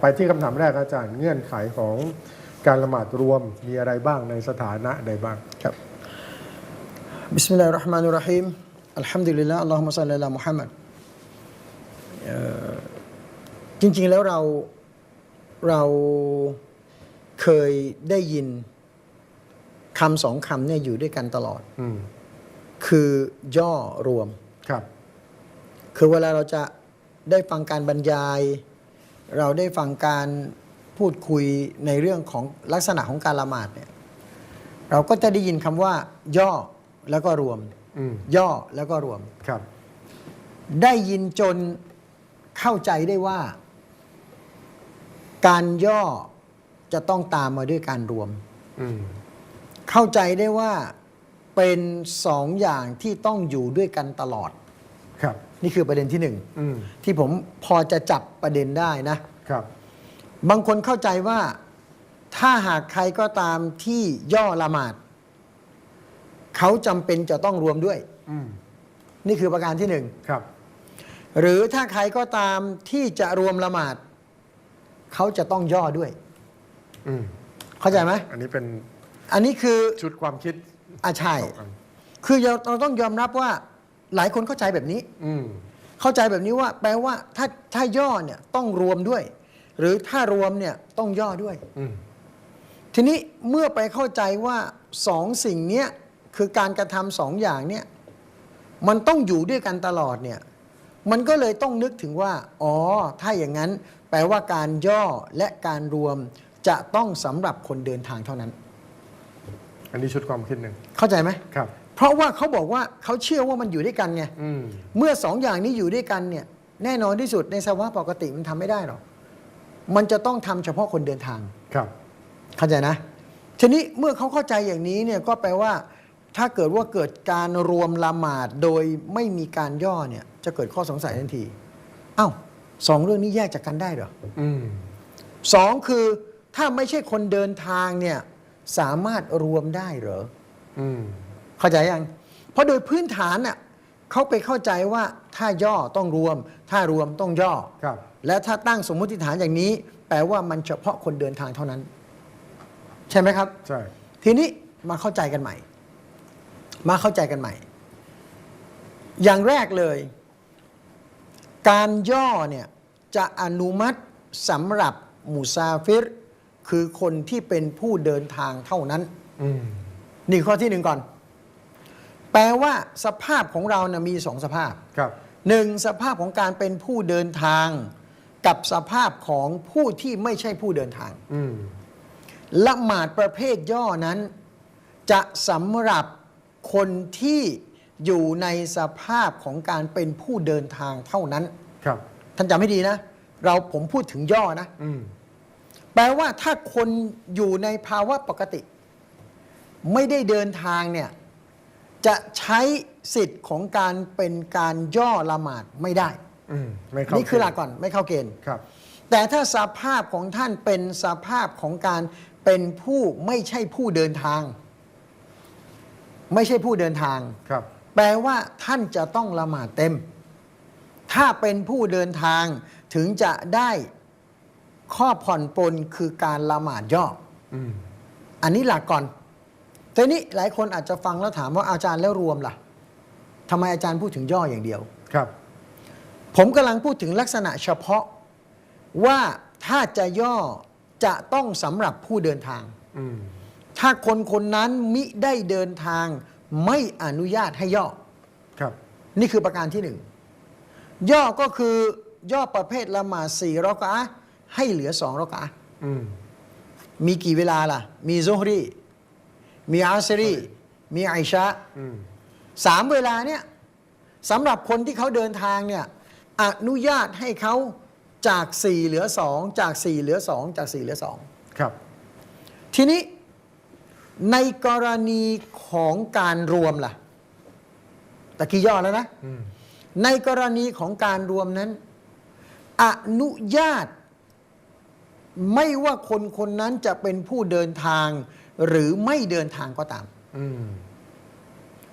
ไปที่คำถามแรกอาจารย์เงื่อนไขของการละหมาดรวมมีอะไรบ้างในสถานะใดบ้างครับบิสมิลลาฮิรเราะห์มานิรเราะฮีมอัลฮัมดุลิลลาห์อัลลอฮุมะซัลลิลามุฮัมมัดเอ่อจริง ๆ แล้วเราเราเคยได้ยินคำสองคำเนี่ยอยู่ด้วยกันตลอดอืมคือย่อรวมครับ คือเวลาเราจะได้ฟังการบรรยาย เราได้ฟังการพูดคุยในเรื่องของลักษณะของการละหมาดเนี่ยเราก็จะได้ยินคำว่า ย่อแล้วก็รวม อืมย่อแล้วก็รวม ครับ ได้ยินจนเข้าใจได้ว่า การย่อจะต้องตามมาด้วยการรวม อืมเข้าใจได้ว่าเป็นสองอย่างที่ต้องอยู่ด้วยกันตลอด ครับ นี่คือประเด็นที่หนึ่งอืมที่ผมพอจะจับประเด็นได้นะ ครับ บางคนเข้าใจว่าถ้าหากใครก็ตามที่ย่อละหมาด เขาจำเป็นจะต้องรวมด้วย อืมนี่คือประการที่หนึ่ง ครับ หรือถ้าใครก็ตามที่จะรวมละหมาด เขาจะต้องย่อด้วย อืมเข้าใจไหมอันนี้เป็นอันนี้คือชุดความคิด อาใช่สองอันคือเราเราต้องยอมรับว่า หลายคนเข้าใจแบบนี้ อืม เข้าใจแบบนี้ว่า แปลว่าถ้าถ้าย่อเนี่ยต้องรวมด้วย หรือถ้ารวมเนี่ยต้องย่อด้วย อืม ทีนี้เมื่อไปเข้าใจว่าสองสิ่งเนี้ยคือการกระทำสองอย่างเนี่ยมันต้องอยู่ด้วยกันตลอดเนี่ยมันก็เลยต้องนึกถึงว่า อ๋อ ถ้าอย่างนั้น แปลว่าการย่อและการรวมจะต้องสำหรับคนเดินทางเท่านั้น อันนี้ชุดความคิดหนึ่งเข้าใจไหม ครับ เพราะว่าเขาบอกว่าเขาเชื่อว่ามันอยู่ด้วยกันไงอืมเมื่อสองอย่างนี้อยู่ด้วยกันเนี่ย แน่นอนที่สุดในสภาวะปกติมันทำไม่ได้หรอกมันจะต้องทำเฉพาะคนเดินทางครับเข้าใจนะ ทีนี้เมื่อเขาเข้าใจอย่างนี้เนี่ยก็แปลว่า ถ้าเกิดว่าเกิดการรวมละหมาดโดยไม่มีการย่อเนี่ย จะเกิดข้อสงสัยทันทีเอ้าสองเรื่องนี้แยกจากกันได้เหรออืมสองคือถ้าไม่ใช่คนเดินทางเนี่ย สามารถรวมได้เหรอ อืม เข้าใจยัง เพราะโดยพื้นฐานน่ะเขาไปเข้าใจว่าถ้าย่อต้องรวม ถ้ารวมต้องย่อ ครับ และถ้าตั้งสมมติฐานอย่างนี้ แปลว่ามันเฉพาะคนเดินทางเท่านั้น ใช่ไหมครับ ใช่ ทีนี้มาเข้าใจกันใหม่ มาเข้าใจกันใหม่ อย่างแรกเลย การย่อเนี่ยจะอนุมัติสำหรับมุซาฟิร คือคนที่เป็นผู้เดินทางเท่านั้น อืม นี่ข้อที่หนึ่งก่อน แปลว่าสภาพของเรานะมีสองสภาพครับหนึ่งสภาพของการเป็นผู้เดินทาง กับสภาพของผู้ที่ไม่ใช่ผู้เดินทางอืมละหมาดประเภทย่อนั้น จะสำหรับคนที่อยู่ในสภาพของการเป็นผู้เดินทางเท่านั้น ครับท่านจำให้ดีนะ เราผมพูดถึงย่อนะ อืมแปลว่าถ้าคนอยู่ในภาวะปกติ ไม่ได้เดินทางเนี่ย จะใช้สิทธิ์ของการเป็นการย่อละหมาดไม่ได้ อืมไม่เข้านี่คือหลักเณฑ์ก่อนไม่เข้าเกณฑ์ ครับ แต่ถ้าสภาพของท่านเป็นสภาพของการเป็นผู้ไม่ใช่ผู้เดินทาง ไม่ใช่ผู้เดินทาง ครับ แปลว่าท่านจะต้องละหมาดเต็ม ถ้าเป็นผู้เดินทางถึงจะได้ข้อผ่อนปลนคือการละหมาดย่อ อืม อันนี้หลักก่อน แต่นี้หลายคนอาจจะฟังแล้วถามว่าอาจารย์แล้วรวมล่ะทำไมอาจารย์พูดถึงย่ออย่างเดียว ครับ ผมกำลังพูดถึงลักษณะเฉพาะว่าถ้าจะย่อจะต้องสำหรับผู้เดินทาง อืม ถ้าคนคนนั้นมิได้เดินทางไม่อนุญาตให้ย่อ ครับ นี่คือประการที่หนึ่งย่อก็คือย่อประเภทละหมาดสี่รอกะอะห์ให้เหลือสองรอกะอะห์อืม มีกี่เวลาล่ะ มีซุฮรี มีอาซรีมีไอชะอืมสามเวลาเนี่ยสำหรับคนที่เขาเดินทางเนี่ยอนุญาตให้เขาจากสี่เหลือสองจากสี่เหลือสองจากสี่เหลือสองครับ ทีนี้ในกรณีของการรวมล่ะตะกี้ย่อแล้วนะอืมในกรณีของการรวมนั้น อนุญาต ไม่ว่าคนคนนั้นจะเป็นผู้เดินทาง หรือไม่เดินทางก็ตามอืม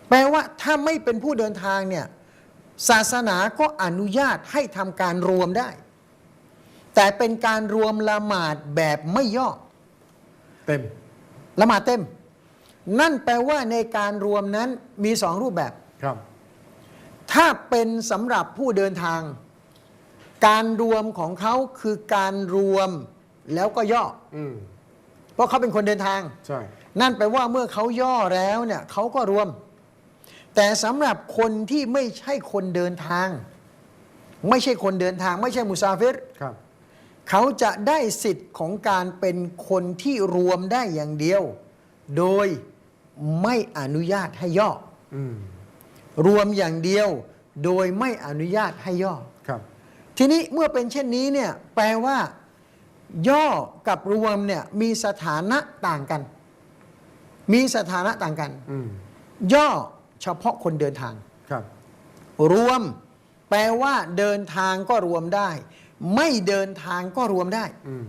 แปลว่าถ้าไม่เป็นผู้เดินทางเนี่ย ศาสนาก็อนุญาตให้ทำการรวมได้ แต่เป็นการรวมละหมาดแบบไม่ย่อ เต็มละหมาดเต็ม นั่นแปลว่าในการรวมนั้นมีสองรูปแบบครับ ถ้าเป็นสำหรับผู้เดินทาง การรวมของเขาคือการรวมแล้วก็ย่ออืม เพราะเขาเป็นคนเดินทาง ใช่ นั่นแปลว่าเมื่อเขาย่อแล้วเนี่ยเขาก็รวม แต่สำหรับคนที่ไม่ใช่คนเดินทาง ไม่ใช่คนเดินทาง ไม่ใช่มุซาฟิรครับ เขาจะได้สิทธิ์ของการเป็นคนที่รวมได้อย่างเดียว โดยไม่อนุญาตให้ย่อ อืม รวมอย่างเดียว โดยไม่อนุญาตให้ย่อ ครับ ทีนี้เมื่อเป็นเช่นนี้เนี่ยแปลว่า ย่อกับรวมเนี่ยมีสถานะต่างกัน มีสถานะต่างกัน อืมย่อเฉพาะคนเดินทาง ครับ รวมแปลว่าเดินทางก็รวมได้ ไม่เดินทางก็รวมได้ อืม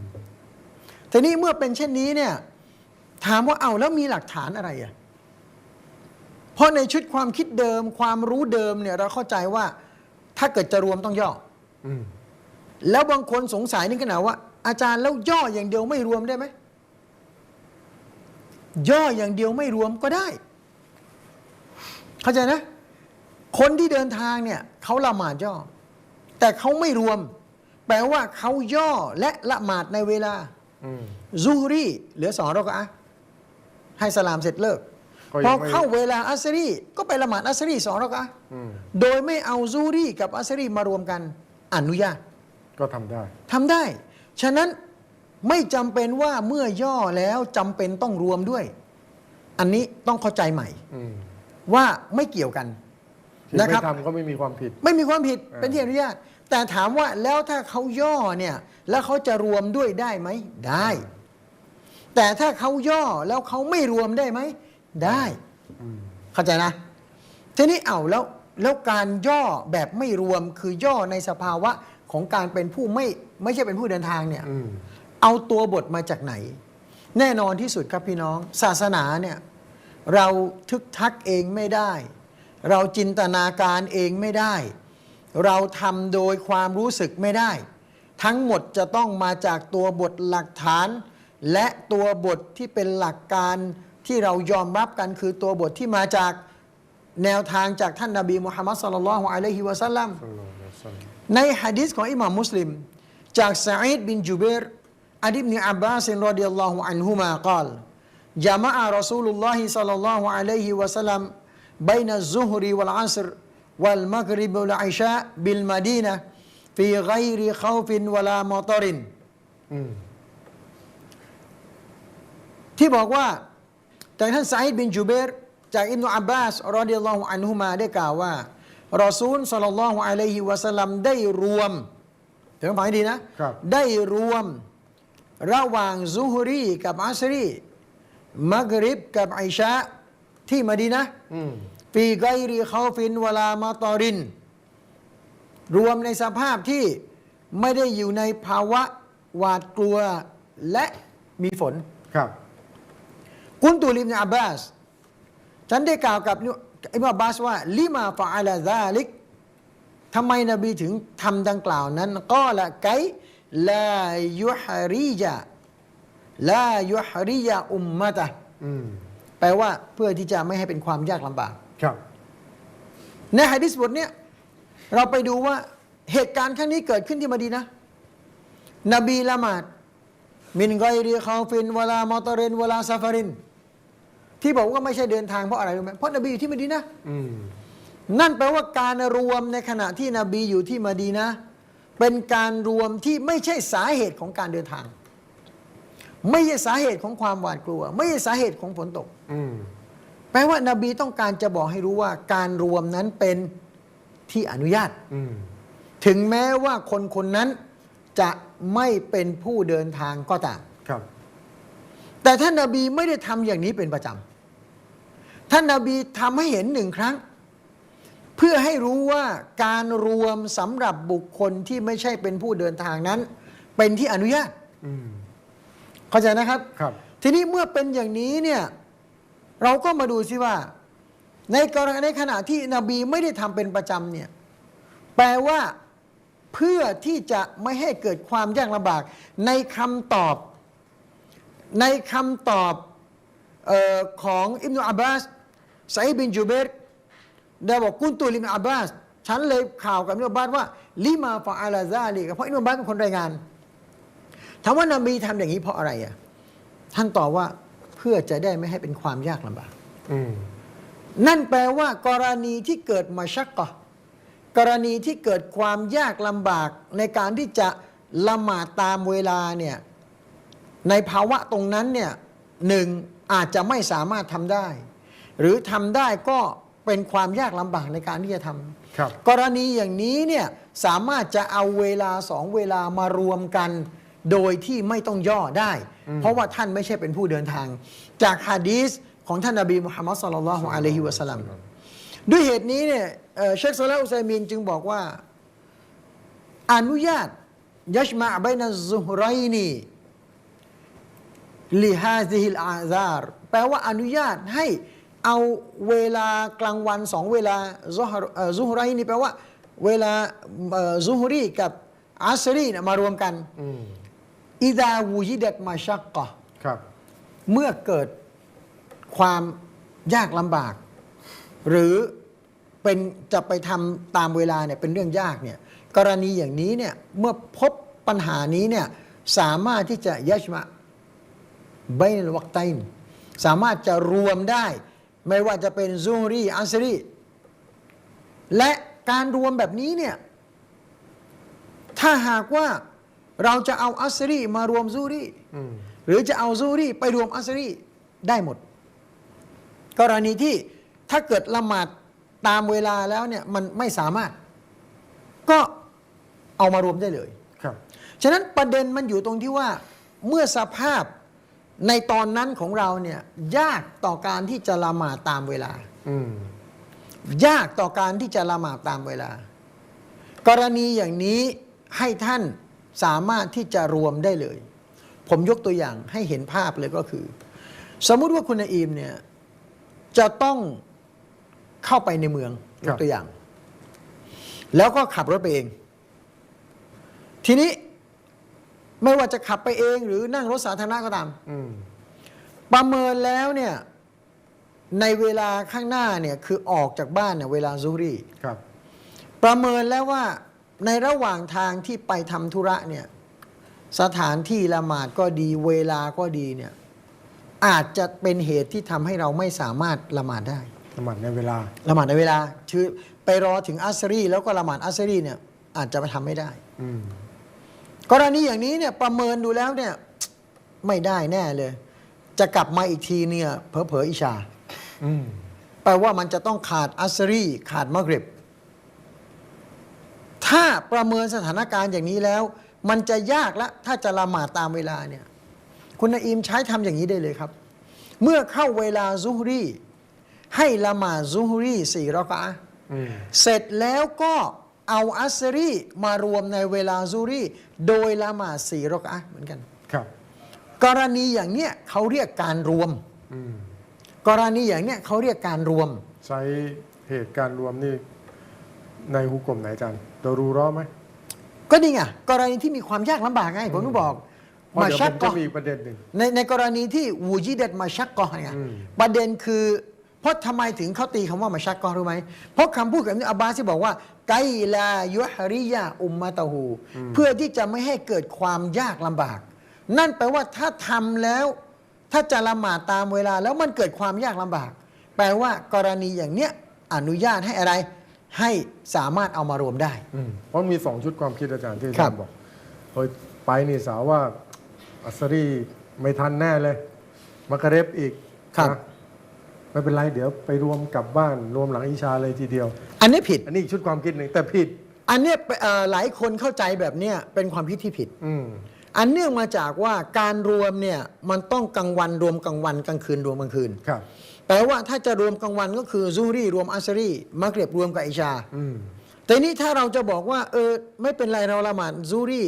ทีนี้เมื่อเป็นเช่นนี้เนี่ยถามว่าเอาแล้วมีหลักฐานอะไรอะ เพราะในชุดความคิดเดิม ความรู้เดิมเนี่ยเราเข้าใจว่า ถ้าเกิดจะรวมต้องย่อ อืมแล้วบางคนสงสัยนี่ขนาดว่า อาจารย์แล้วย่ออย่างเดียวไม่รวมได้ไหมย่ออย่างเดียวไม่รวมก็ได้ เข้าใจนะ คนที่เดินทางเนี่ยเขาละหมาดย่อ แต่เขาไม่รวม แปลว่าเขาย่อและละหมาดในเวลาอืมซูฮรีเหลือสองรอกะอะห์ให้สลามเสร็จเลิกก็พยัองไม่เข้าเวลาอัสรีก็ไปละหมาดอัสรีสองรอกะอะห์อืมโดยไม่เอาซูฮรีกับอัสรีมารวมกันอนุญาต ก็ทำได้ทำได้ ฉะนั้นไม่จำเป็นว่าเมื่อย่อแล้วจำเป็นต้องรวมด้วย อันนี้ต้องเข้าใจใหม่อืมว่าไม่เกี่ยวกันที่นะไม่ครับทำก็ไม่มีความผิด ไม่มีความผิดเออเป็นที่อนุญาต แต่ถามว่าแล้วถ้าเขาย่อเนี่ย แล้วเขาจะรวมด้วยได้ไหมได้ แต่ถ้าเขาย่อแล้วเขาไม่รวมได้ไหมได้อืมเข้าใจนะทีนี้เอาแล้วแล้วการย่อแบบไม่รวมคือย่อในสภาวะ ของการเป็นผู้ไม่ไม่ใช่เป็นผู้เดินทางเนี่ยอืมเอาตัวบทมาจากไหน แน่นอนที่สุดครับพี่น้อง ศาสนาเนี่ยเราทึกทักเองไม่ได้ เราจินตนาการเองไม่ได้ เราทำโดยความรู้สึกไม่ได้ ทั้งหมดจะต้องมาจากตัวบทหลักฐาน และตัวบทที่เป็นหลักการที่เรายอมรับกันคือตัวบทที่มาจากแนวทางจากท่านนาบีมุฮัมมัดสุลลัลลอฮุอะลัยฮิวะสัลลัมศ็อลลัลลอฮุอะลัยฮิวะซัลลัม ในฮะดิษของอิหม่ามมุสลิม จากซาอิดบินจุเบรอัดิบนิอับบาสรดิยัลลอฮุอันฮุมากล่าวจามะรอซูลุลลอฮิศ็อลลัลลอฮุอะลัยฮิวะสัลลัม بين الظهر والعصر والمغرب والعشاء بالمدينة في غير خوف ولا مطر อืม ที่บอกว่าจากท่านซาอิดบินจูเบรจากอิบนุอับบาสรอดิยัลลอฮุอันฮุมาได้กล่าวว่า รอซูลสัลลัลลอฮุอะลัยฮิวะสัลลัมได้รวมเดี๋ยวฟังให้ดีนะ ครับ ได้รวมระหว่างซุฮรีกับอัสรีมักริบกับไอชาที่มะดีนะห์อืมฟีไกรีเขาฟินวลามาตอริน รวมในสภาพที่ไม่ได้อยู่ในภาวะหวาดกลัวและมีฝน ครับ กุนตูลิบนอับบาส ฉันได้กล่าวกับ อิบนุอับบาสว่าลิมาฟะอาลาซาลิกทำไมนบีถึงทำดังกล่าวนั้นก็ละไกลายุฮริยะลายุฮริยะอุมมะตะอืมแปลว่าเพื่อที่จะไม่ให้เป็นความยากลำบาก ครับ ในฮะดิษบทเนี้ยเราไปดูว่าเหตุการณ์ครั้งนี้เกิดขึ้นที่มะดีนะห์นบีละหมาด มินไกรีคาฟินเวลามอตอเรนเวลาซาฟาริน ที่บอกว่าไม่ใช่เดินทางเพราะอะไรรู้ไหมเพราะนบีอยู่ที่มะดีนะห์อืมนั่นแปลว่าการรวมในขณะที่นบีอยู่ที่มะดีนะห์เป็นการรวมที่ไม่ใช่สาเหตุของการเดินทาง ไม่ใช่สาเหตุของความหวาดกลัว ไม่ใช่สาเหตุของฝนตกอืมแปลว่านาบีต้องการจะบอกให้รู้ว่า การรวมนั้นเป็นที่อนุญาตอืมถึงแม้ว่าคนคนนั้นจะไม่เป็นผู้เดินทางก็ตามครับ แต่ท่านนาบีไม่ได้ทำอย่างนี้เป็นประจำ ท่านนาบีทำให้เห็นหนึ่งครั้ง เพื่อให้รู้ว่าการรวมสำหรับบุคคลที่ไม่ใช่เป็นผู้เดินทางนั้น เป็นที่อนุญาตอืมเข้าใจนะครับ ครับ ทีนี้เมื่อเป็นอย่างนี้เนี่ยเราก็มาดูซิว่า ในกรณีในขณะที่นบีไม่ได้ทำเป็นประจำเนี่ยแปลว่าเพื่อที่จะไม่ให้เกิดความยากลำบาก ในคำตอบ ในคำตอบเออของอิบนุอับบาสไซด์บินจูเบรได้บอกกุนตูลิมอับบาสฉันเลยข่าวกับอิบนุอับบาสว่าลิมาฟาอาลาซาลีเพราะอิบนุอับบาสเป็นคนรายงานถามว่านบีทำอย่างนี้เพราะอะไรอะท่านตอบว่าเพื่อจะได้ไม่ให้เป็นความยากลำบากอืมนั่นแปลว่ากรณีที่เกิดมาชักกะกรณีที่เกิดความยากลำบากในการที่จะละหมาดตามเวลาเนี่ยในภาวะตรงนั้นเนี่ยหนึ่ง อาจจะไม่สามารถทำได้ หรือทำได้ก็เป็นความยากลำบากในการที่จะทำครับกรณีอย่างนี้เนี่ยสามารถจะเอาเวลาสองเวลามารวมกัน โดยที่ไม่ต้องย่อได้ เพราะว่าท่านไม่ใช่เป็นผู้เดินทาง จากฮะดีษของท่านนบีมุฮัมมัดสุลลัลลอฮุอะลัยฮิวะสัลลัมด้วยเหตุนี้เนี่ยเอ่อเชคซอลาห์อุซัยมีนจึงบอกว่า อนุญาตยัชมาบัยนัซุฮไรนี ลิฮาซิฮิลอาซาร์แปลว่าอนุญาตให้เอาเวลากลางวันสองเวลาซุฮรเอ่อซุฮไรนีแปลว่า เวลาเอ่อซุฮรีกับอัสรีเนี่ยมารวมกันอืมอิดาวูยิดัตมาชักกะครับ เมื่อเกิดความยากลำบาก หรือเป็นจะไปทำตามเวลาเนี่ยเป็นเรื่องยากเนี่ยกรณีอย่างนี้เนี่ยเมื่อพบปัญหานี้เนี่ยสามารถที่จะยัชมะ ไบนลวักไตนสามารถจะรวมได้ ไม่ว่าจะเป็นซูรีอัสรีและการรวมแบบนี้เนี่ยถ้าหากว่าเราจะเอาอัสรีมารวมซูรีอืมหรือจะเอาซูรีไปรวมอัสรีได้หมด กรณีที่ถ้าเกิดละหมาดตามเวลาแล้วเนี่ยมันไม่สามารถ ก็เอามารวมได้เลย ครับ ฉะนั้นประเด็นมันอยู่ตรงที่ว่าเมื่อสภาพ ในตอนนั้นของเราเนี่ยยากต่อการที่จะละหมาดตามเวลา อืมยากต่อการที่จะละหมาดตามเวลา กรณีอย่างนี้ให้ท่านสามารถที่จะรวมได้เลย ผมยกตัวอย่างให้เห็นภาพเลยก็คือ สมมุติว่าคุณนาอีมเนี่ยจะต้องเข้าไปในเมืองยกตัวอย่าง แล้วก็ขับรถไปเอง ทีนี้ ไม่ว่าจะขับไปเองหรือนั่งรถสาธารณะก็ตาม อืม ประเมินแล้วเนี่ยในเวลาข้างหน้าเนี่ยคือออกจากบ้านเนี่ยเวลาซูรีครับ ประเมินแล้วว่าในระหว่างทางที่ไปทำธุระเนี่ยสถานที่ละหมาดก็ดีเวลาก็ดีเนี่ยอาจจะเป็นเหตุที่ทำให้เราไม่สามารถละหมาดได้ละหมาดในเวลา ละหมาดในเวลาคือไปรอถึงอัสรีแล้วก็ละหมาดอัสรีเนี่ยอาจจะไปทำไม่ได้ อืม กรณีอย่างนี้เนี่ยประเมินดูแล้วเนี่ยไม่ได้แน่เลย จะกลับมาอีกทีเนี่ยเผลอๆอิชาอืมแปลว่ามันจะต้องขาดอัสรีขาดมะกริบ ถ้าประเมินสถานการณ์อย่างนี้แล้ว มันจะยากละถ้าจะละหมาดตามเวลาเนี่ย คุณนาอิมใช้ทำอย่างนี้ได้เลยครับ เมื่อเข้าเวลาซุฮรีให้ละหมาดซุฮรีสี่รอกะอะห์อืมเสร็จแล้วก็ เอาอัสรีมารวมในเวลาซุฮรีโดยละหมาดสี่รอกะอะห์เหมือนกัน ครับ กรณีอย่างเนี้ยเขาเรียกการรวม อืมกรณีอย่างเนี้ยเขาเรียกการรวม ใช้เหตุการณ์รวมนี่ในฮุกกลมไหนอาจารย์ตัวรู้ร้อไหมก็นี่ไงกรณีที่มีความยากลำบากไงผมต้องบอกเพราะมาเดี๋ยวชัผกมก็จะมีอีกประเด็นหนึ่ง ในในกรณีที่วูจิเดตมาชักก็ไงอืม ประเด็นคือ เพราะทำไมถึงเขาตีคำว่ามาชักก็รู้ไหมเพราะคำพูดของอิบนุอับบาสที่บอกว่า ไกลายุฮริยาอุมมะตะฮูเพื่อที่จะไม่ให้เกิดความยากลำบาก นั่นแปลว่าถ้าทำแล้ว ถ้าจะละหมาดตามเวลา แล้วมันเกิดความยากลำบาก แปลว่ากรณีอย่างเนี้ยอนุญาตให้อะไร ให้สามารถเอามารวมได้อืมเพราะมีสองชุดความคิดอาจารย์ที่อาครัจารบย์บอกเฮ้ยไปนี่สาวว่าอัสรีไม่ทันแน่เลยมากระเร็บอีกครับนะ ไม่เป็นไรเดี๋ยวไปรวมกลับบ้านรวมหลังอิชาเลยทีเดียว อันนี้ผิด อันนี้อีกชุดความคิดหนึ่งแต่ผิด อันเนี้ยเอ่อหลายคนเข้าใจแบบเนี้ยเป็นความคิดที่ผิด อืมอันเนื่องมาจากว่าการรวมเนี่ยมันต้องกลางวันรวมกลางวันกลางคืนรวมกลางคืน ครับ แปลว่าถ้าจะรวมกลางวันก็คือซูรีรวมอัสรีมักเรียบรวมกับอิชา อืม แต่นี้ถ้าเราจะบอกว่าเออไม่เป็นไรเราละหมาดซูรี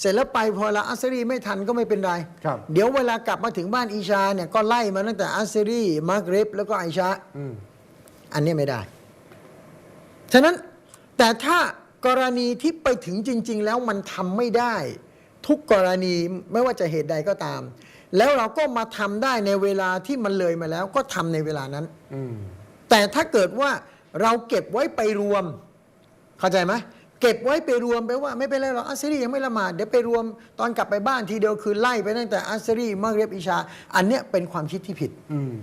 เสร็จแล้วไปพอละอัสรีไม่ทันก็ไม่เป็นไร ครับ เดี๋ยวเวลากลับมาถึงบ้านอิชาเนี่ยก็ไล่มาตั้งแต่อัสรีมักเริบแล้วก็อิชาอืมอันนี้ไม่ได้ ฉะนั้นแต่ถ้ากรณีที่ไปถึงจริง ๆ แล้วมันทำไม่ได้ ทุกกรณีไม่ว่าจะเหตุใดก็ตาม แล้วเราก็มาทำได้ในเวลาที่มันเลยมาแล้วก็ทำในเวลานั้น อืมแต่ถ้าเกิดว่าเราเก็บไว้ไปรวม เข้าใจไหม เก็บไว้ไปรวมไปว่าไม่เป็นไรหรอกอัสซรียังไม่ละหมาดเดี๋ยวไปรวมตอนกลับไปบ้านทีเดียวคือไล่ไปตั้งแต่อัสซรีมักเรียบอิชา อันเนี้ยเป็นความคิดที่ผิดอืม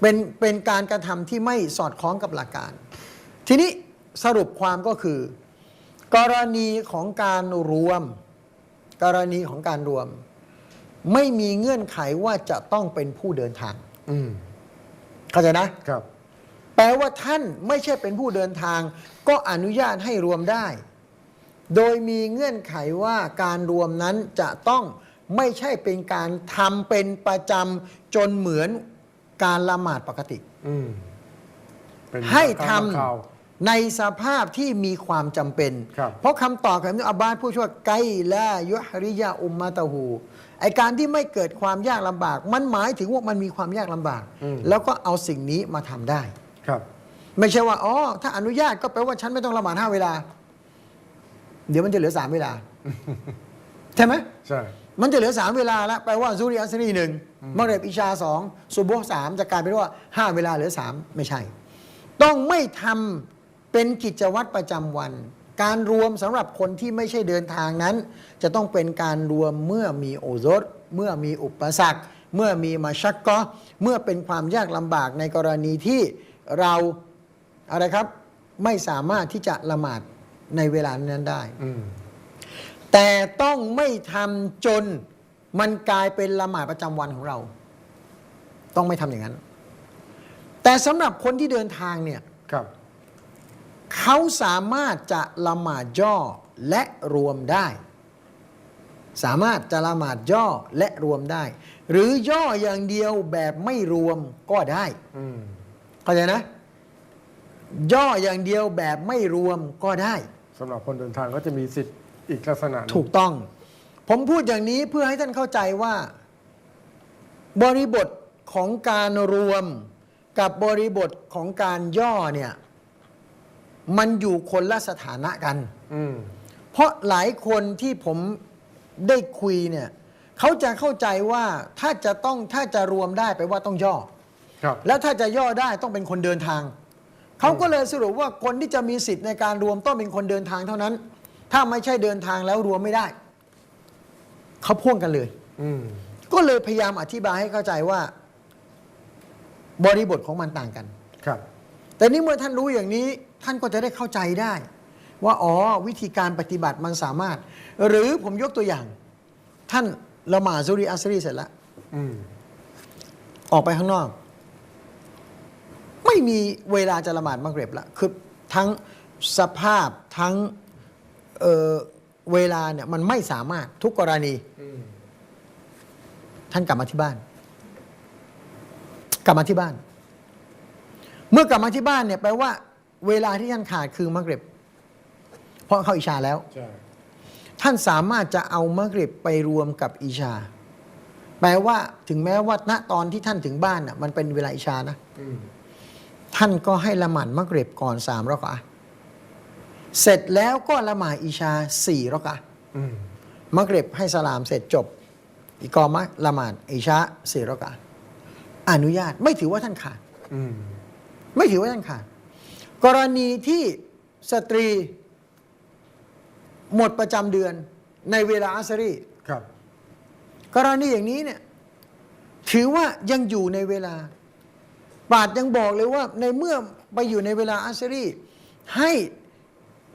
เป็นเป็นการกระทำที่ไม่สอดคล้องกับหลักการ ทีนี้สรุปความก็คือ กรณีของการรวม กรณีของการรวม ไม่มีเงื่อนไขว่าจะต้องเป็นผู้เดินทางอืมเข้าใจนะครับ แปลว่าท่านไม่ใช่เป็นผู้เดินทาง ก็อนุญาตให้รวมได้ โดยมีเงื่อนไขว่าการรวมนั้นจะต้องไม่ใช่เป็นการทำเป็นประจำจนเหมือนการละหมาดปกติ อืมเป็นให้ทการบังคับำในสภาพที่มีความจำเป็น ครับเพราะคำตอบของอิบนุอับบาสผู้ช่วยไกละยุฮริยาอุมมาตะหูไอการที่ไม่เกิดความยากลำบาก มันหมายถึงว่ามันมีความยากลำบาก อืม แล้วก็เอาสิ่งนี้มาทำได้ ครับ ไม่ใช่ว่าอ๋อถ้าอนุญาตก็แปลว่าฉันไม่ต้องละหมาดห้าเวลา เดี๋ยวมันจะเหลือสามเวลา ใช่ไหมใช่ มันจะเหลือสามเวลาแล้วแปลว่าซูริอัสรีหนึ่งมะเร็บอิชาสองซุโบฮ์สามจะกลายเป็นว่าห้าเวลาเหลือสามไม่ใช่ ต้องไม่ทำเป็นกิจวัตรประจำวัน การรวมสำหรับคนที่ไม่ใช่เดินทางนั้น จะต้องเป็นการรวมเมื่อมีโอรสเมื่อมีอุปสรรค เมื่อมีมาชักกะห์เมื่อเป็นความยากลำบากในกรณีที่ เราอะไรครับไม่สามารถที่จะละหมาดในเวลานั้นได้อืมแต่ต้องไม่ทำจนมันกลายเป็นละหมาดประจำวันของเรา ต้องไม่ทำอย่างนั้น แต่สำหรับคนที่เดินทางเนี่ยครับเขาสามารถจะละหมาดย่อและรวมได้ สามารถจะละหมาดย่อและรวมได้ หรือย่ออย่างเดียวแบบไม่รวมก็ได้อืม เข้าใจนะ ย่ออย่างเดียวแบบไม่รวมก็ได้ สำหรับคนเดินทางก็จะมีสิทธิ์อีกลักษณะหนึ่งถูกต้อง ผมพูดอย่างนี้เพื่อให้ท่านเข้าใจว่า บริบทของการรวมกับบริบทของการย่อเนี่ย มันอยู่คนละสถานะกัน อืม เพราะหลายคนที่ผมได้คุยเนี่ย เขาจะเข้าใจว่าถ้าจะต้องถ้าจะรวมได้ไปลว่าต้องย่อ ครับแล้วถ้าจะย่อได้ต้องเป็นคนเดินทาง เขาก็เลยสรุปว่าคนที่จะมีสิทธิ์ในการรวมต้องเป็นคนเดินทางเท่านั้น ถ้าไม่ใช่เดินทางแล้วรวมไม่ได้ เขาพ่วงกันเลย อืมก็เลยพยายามอธิบายให้เข้าใจว่า บริบทของมันต่างกัน ครับ แต่นี่เมื่อท่านรู้อย่างนี้ ท่านก็จะได้เข้าใจได้ ว่าอ๋อวิธีการปฏิบัติมันสามารถ หรือผมยกตัวอย่าง ท่านละหมาดซุริอัสรีเสร็จแล้ว อืม ออกไปข้างนอก ไม่มีเวลาจะละหมาดมักเร็บละคือทั้งสภาพทั้งเอ่อเวลาเนี่ยมันไม่สามารถทุกกรณีอืมท่านกลับมาที่บ้าน กลับมาที่บ้าน เมื่อกลับมาที่บ้านเนี่ยแปลว่า เวลาที่ท่านขาดคือมักเร็บ เพราะเข้าอิชาแล้วใช่ท่านสามารถจะเอามักริบไปรวมกับอิชา แปลว่าถึงแม้ว่าณตอนที่ท่านถึงบ้านน่ะ มันเป็นเวลาอิชานะอืม ท่านก็ให้ละหมาดมักริบก่อนสามรอกอะห์เสร็จแล้วก็ละหมาดอิชาสี่รอกอะห์อืมมักริบให้สลามเสร็จจบ อีกกอมะละหมาดอิชาสี่รอกอะห์อนุญาตไม่ถือว่าท่านขาดอืมไม่ถือว่าท่านขาดกรณีที่สตรีหมดประจำเดือนในเวลาอัสรีครับ กรณีอย่างนี้เนี่ย ถือว่ายังอยู่ในเวลา ปราดยังบอกเลยว่าในเมื่อไปอยู่ในเวลาอัสรีให้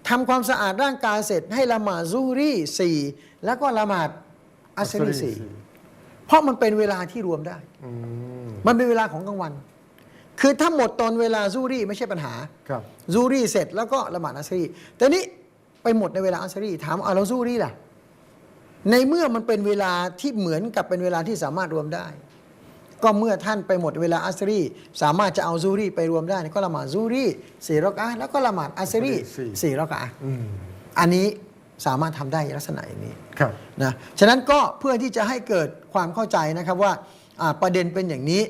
ทำความสะอาดร่างกายเสร็จ ให้ละหมาดซูรีสี่แล้วก็ละหมาดอัสรีสี่เพราะมันเป็นเวลาที่รวมได้อืมมันเป็นเวลาของกลางวัน คือถ้าหมดตอนเวลาซูรีไม่ใช่ปัญหาครับซูรีเสร็จแล้วก็ละหมาดอัสรีแต่นี้ไปหมดในเวลาอัสรีถามเอาแล้วซูรีล่ะ ในเมื่อมันเป็นเวลาที่เหมือนกับเป็นเวลาที่สามารถรวมได้ ก็เมื่อท่านไปหมดเวลาอัสรี สามารถจะเอาซูรีไปรวมได้ก็ละหมาดซูรีสี่รักอะแล้วก็ละหมาดอัสรีสี่รักอะอันนี้สามารถทำได้ลักษณะอย่างนี้นะฉะนั้นก็เพื่อที่จะให้เกิดความเข้าใจนะครับว่าประเด็นเป็นอย่างนี้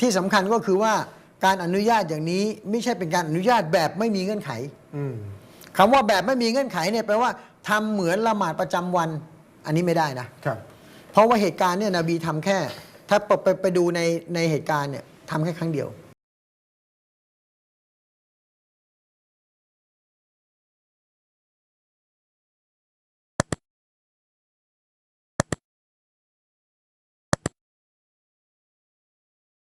ที่สำคัญก็คือว่าการอนุญาตอย่างนี้ไม่ใช่เป็นการอนุญาตแบบไม่มีเงื่อนไขคำว่าแบบไม่มีเงื่อนไขเนี่ยแปลว่าทำเหมือนละหมาดประจำวัน อันนี้ไม่ได้นะเพราะว่าเหตุการณ์เนี่ยนบีทำแค่ ถ้าไปดูในในเหตุการณ์เนี่ยทำแค่ครั้งเดียว